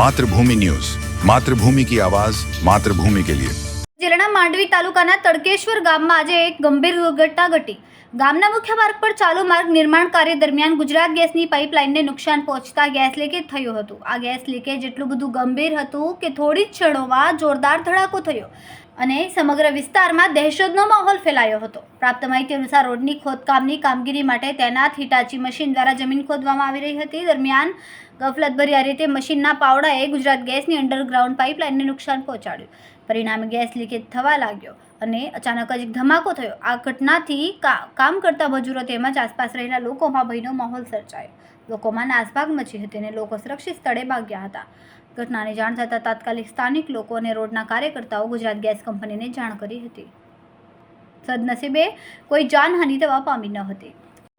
Mathrubhumi news. Mathrubhumi કી આવાજ, માતૃભૂમિ કે લિયે. જિલ્લાના માંડવી તાલુકાના તડકેશ્વર ગામમાં આજે એક ગંભીર દુર્ઘટના ઘટી. ગામના મુખ્ય માર્ગ પર ચાલુ માર્ગ નિર્માણ કાર્ય દરમિયાન ગુજરાત ગેસની પાઇપલાઇનને નુકસાન પહોંચતા ગેસ લીકેજ થયું હતું. આ ગેસ લીકેજ એટલું બધું ગંભીર હતું કે થોડી જ ક્ષણોમાં જોરદાર ધડાકો થયો અને સમગ્ર વિસ્તારમાં દહેશતનો માહોલ ફેલાયો હતો. પ્રાપ્ત માહિતી અનુસાર રોડની ખોદકામની કામગીરી માટે તૈનાત હિટાચી મશીન દ્વારા જમીન ખોદવામાં આવી રહી હતી. દરમિયાન ગફલતભરી આ રીતે મશીનના પાવડાએ ગુજરાત ગેસની અંડરગ્રાઉન્ડ પાઇપલાઇનને નુકસાન પહોંચાડ્યું. પરિણામે ગેસ લીકેજ થવા લાગ્યો અને અચાનક જ ધમાકો થયો. આ ઘટનાથી કામ કરતા મજૂરો તેમજ આસપાસ રહેલા લોકોમાં ભયનો માહોલ સર્જાયો. લોકોમાં નાસભાગ મચી હતી અને લોકો સુરક્ષિત સ્થળે ભાગ્યા હતા. ઘટનાની જાણ થતાં તાત્કાલિક સ્થાનિક લોકો અને રોડના કાર્યકર્તાઓ ગુજરાત ગેસ કંપનીને જાણ કરી હતી. સદનસીબે કોઈ જાનહાનિ થવા પામી ન હતી.